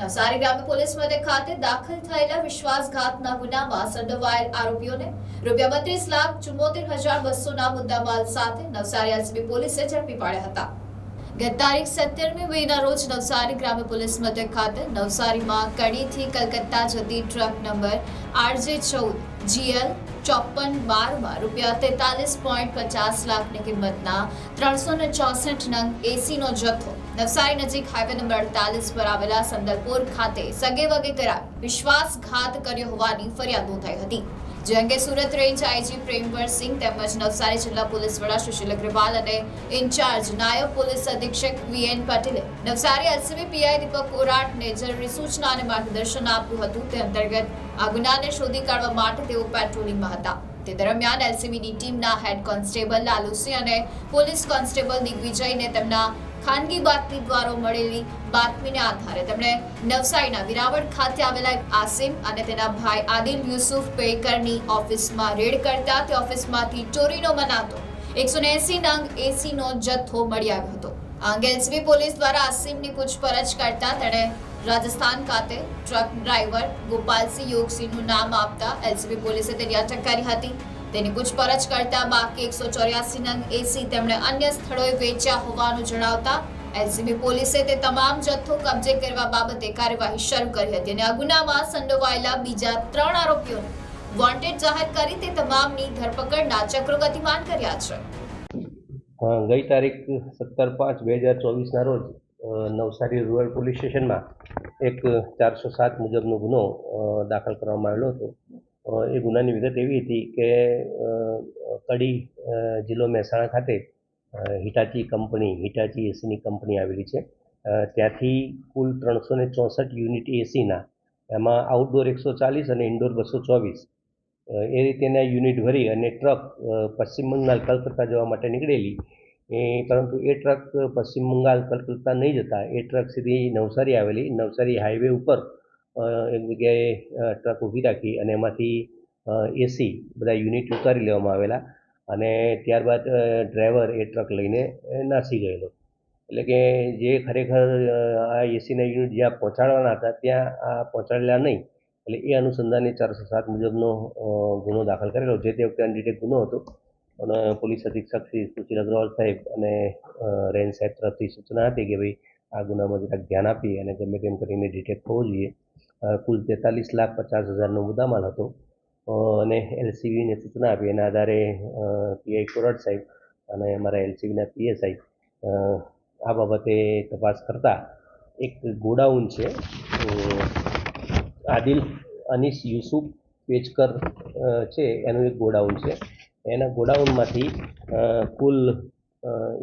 નવસારી ગ્રામ્ય પોલીસ મથક ખાતે દાખલ થયેલા વિશ્વાસઘાતના ગુનામાં સંડોવાયેલ આરોપીઓને રૂપિયા બત્રીસ લાખ ચુમ્મોતેર હજાર બસોના મુદ્દામાલ સાથે નવસારી એલસીબી પોલીસે ઝડપી પાડ્યા હતા. ગત તારીખ સત્તરમી મેના રોજ નવસારી ગ્રામ્ય પોલીસ મથક ખાતે નવસારીમાં કડીથી કલકત્તા જતી ટ્રક નંબર આરજે ચૌદ જીએલ ચોપન બારમાં રૂપિયા તેતાલીસ પોઈન્ટ પચાસ લાખની કિંમતના ત્રણસો ને ચોસઠ નંગ એસીનો જથ્થો નવસારી નજીક હાઈવે નંબર અડતાલીસ પર આવેલા સંદલપુર ખાતે સગે વગે કરાર. વિશ્વાસઘાત કર્યો હોવાની ફરિયાદ નોંધાઈ હતી. જે અંગે સુરત રેન્જ આઈજી પ્રેમવરસિંહ તેમજ નવસારી જિલ્લા પોલીસ વડા સુશીલ અગ્રવાલ અને ઇન્ચાર્જ નાયબ પોલીસ અધિક્ષક વીએન પટેલે નવસારી એલસીબી પીઆઈ દીપક કોરાટને જરૂરી સૂચના અને માર્ગદર્શન આપ્યું હતું. તે અંતર્ગત આ ગુનાને શોધી કાઢવા માટે તેઓ પેટ્રોલિંગમાં હતા. તે દરમિયાન એલસીબીની ટીમના હેડ કોન્સ્ટેબલ લાલુસિંહ અને પોલીસ કોન્સ્ટેબલ દિગ્વિજયને તેમના ખાનગી બાતમી દ્વારા મળેલી બાતમીને આધારે તેમણે નવસારીના વિરાવળ ખાતે આવેલા આસિમ અને તેના ભાઈ આદિલ યુસુફ પેકરની ઓફિસમાં રેડ કરતા તે ઓફિસમાંથી ચોરીનો મનાતો એકસો એસી નંગ એસીનો જથ્થો મળી આવ્યો હતો. આ અંગે એલસીબી પોલીસ દ્વારા આસિમની પૂછપરછ કરતા તેણે રાજસ્થાન ખાતે ટ્રક ડ્રાઈવર ગોપાલસિંહ યોગસિંહનું નામ આપતા એલસીબી પોલીસે તેની અટક કરી હતી. તેની પૂછપરછ કરતા બાકી એકસો ચોર્યાસી નંગ એસી તેમણે અન્ય સ્થળોએ વેચ્યા હોવાનું જણાવતા એલસીબી પોલીસે તે તમામ જથ્થો કબજે કરવા બાબતે કાર્યવાહી શરૂ કરી હતી અને આ ગુનામાં સંડોવાયેલા બીજા ત્રણ આરોપીઓને વોન્ટેડ જાહેર કરી તે તમામની ધરપકડના ચક્રો ગતિમાન કર્યા છે. ગઈ તારીખ સત્તર પાંચ બે હજાર ચોવીસના રોજ નવસારી રૂરલ પોલીસ સ્ટેશનમાં એક ચારસો સાત મુજબનો ગુનો દાખલ કરવામાં આવેલો હતો. એ ગુનાની વિગત એવી હતી કે કડી જિલ્લો મહેસાણા ખાતે હિટાચી કંપની, હિટાચી એસીની કંપની આવેલી છે. ત્યાંથી કુલ ત્રણસો ને ચોસઠ યુનિટ એસીના, એમાં આઉટડોર એકસો ચાલીસ અને ઇન્ડોર બસો ચોવીસ. એ રીતેના યુનિટ ભરી અને ટ્રક પશ્ચિમ બંગાળ, કલકત્તા જવા માટે નીકળેલી. એ પરંતુ એ ટ્રક પશ્ચિમ બંગાળ, કલકત્તા નહીં જતા. એ ટ્રક સીધી નવસારી આવેલી. નવસારી હાઈવે ઉપર એક જગ્યાએ ટ્રક ઊભી રાખી અને એમાંથી એસી બધા યુનિટ ઉતારી લેવામાં આવેલા અને ત્યારબાદ ડ્રાઈવર એ ટ્રક લઈને નાસી ગયેલો. એટલે કે જે ખરેખર આ એસીના યુનિટ જ્યાં પહોંચાડવાના હતા, ત્યાં આ પહોંચાડેલા નહીં. એટલે એ અનુસંધાને ચારસો સાત મુજબનો ગુનો દાખલ કરેલો. જે તે વખતે અનડિટેક ગુનો હતો. અને પોલીસ અધિક્ષક શ્રી સુશીલ અગ્રવાલ સાહેબ અને રેન્જ સાહેબ તરફથી સૂચના હતી કે ભાઈ, આ ગુનામાં જરાક ધ્યાન આપી અને ગમે તેમ કરીને ડિટેક્ટ થવો જોઈએ. કુલ તેતાલીસ લાખ પચાસ હજારનો મુદ્દામાલ હતો. અને એલસીબીને સૂચના આપી. એના આધારે પીઆઈ કોરટ સાહેબ અને અમારા એલસીબીના પીએસઆઈ આ બાબતે તપાસ કરતા એક ગોડાઉન છે આદિલ અનીસ યુસુફ પેચકર છે. એનું એક ગોડાઉન છે. એના ગોડાઉનમાંથી કુલ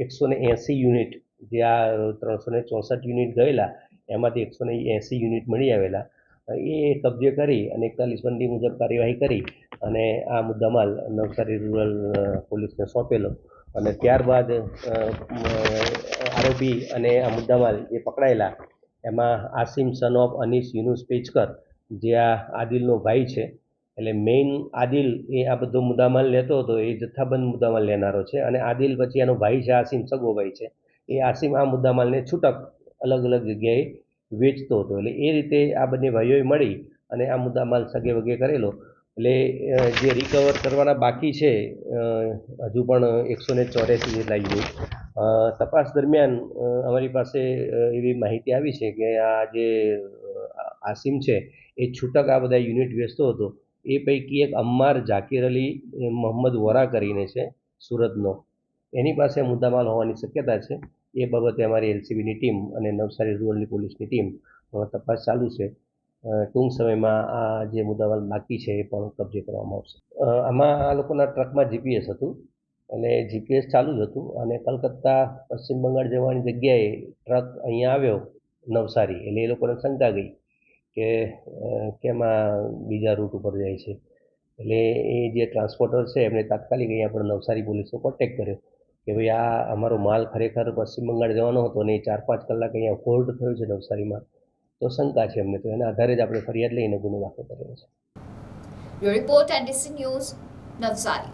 એકસો ને એંસી યુનિટ જે આ ત્રણસો ને ચોસઠ યુનિટ ગયેલા, એમાંથી એકસો ને એંસી યુનિટ મળી આવેલા. એ કબજે કરી અને એકતાલીસ બંદી મુજબ કાર્યવાહી કરી અને આ મુદ્દામાલ નવસારી રૂરલ પોલીસને સોંપેલો. અને ત્યારબાદ આરોપી અને આ મુદ્દામાલ જે પકડાયેલા, એમાં આસિમ સન ઓફ અનીસ યુનુસ પેચકર, જે આ આદિલનો ભાઈ છે એટલે મેઇન આદિલ એ આ બધો મુદ્દામાલ લેતો હતો, એ જથ્થાબંધ મુદ્દામાલ લેનારો છે અને આદિલ પછી એનો ભાઈ છે આસિમ સગો ભાઈ છે. એ આસિમ આ મુદ્દામાલને છૂટક અલગ અલગ જગ્યાએ વેચતો હતો. એટલે એ રીતે આ બંને ભાઈઓએ મળી અને આ મુદ્દામાલ સગે વગે કરેલો. એટલે જે રિકવર કરવાના બાકી છે હજુ પણ એકસો ને ચોર્યાસી જેટલા યુનિટ તપાસ દરમિયાન અમારી પાસે એવી માહિતી આવી છે કે આ જે આસિમ છે, એ છૂટક આ બધા યુનિટ વેચતો હતો. એ પૈકી એક અમ્માર ઝાકીર અલી મોહમ્મદ વોરા કરીને છે, સુરતનો. એની પાસે મુદ્દામાલ હોવાની શક્યતા છે. એ બાબતે અમારી એલસીબીની ટીમ અને નવસારી રૂરલની પોલીસની ટીમ તપાસ ચાલુ છે. ટૂંક સમયમાં આ જે મુદ્દામાલ બાકી છે એ પણ કબજે કરવામાં આવશે. આમાં આ લોકોના ટ્રકમાં જીપીએસ હતું અને જીપીએસ ચાલુ જ હતું અને કલકત્તા, પશ્ચિમ બંગાળ જવાની જગ્યાએ ટ્રક અહીંયા આવ્યો નવસારી એટલે એ લોકોને શંકા ગઈ. કે કેમ આ બીજા રૂટ ઉપર જાય છે. એટલે એ જે ટ્રાન્સપોર્ટર છે એમણે તાત્કાલિક અહીંયા પણ નવસારી પોલીસનો કોન્ટેક કર્યો કે ભાઈ આ અમારો માલ ખરેખર પશ્ચિમ બંગાળ જવાનો હતો અને એ ચાર પાંચ કલાક અહીંયા હોલ્ડ થયો છે નવસારીમાં. તો શંકા છે અમને, તો એના આધારે જ આપણે ફરિયાદ લઈને ગુનો દાખલ કર્યો છે. Report NDC news Navsari.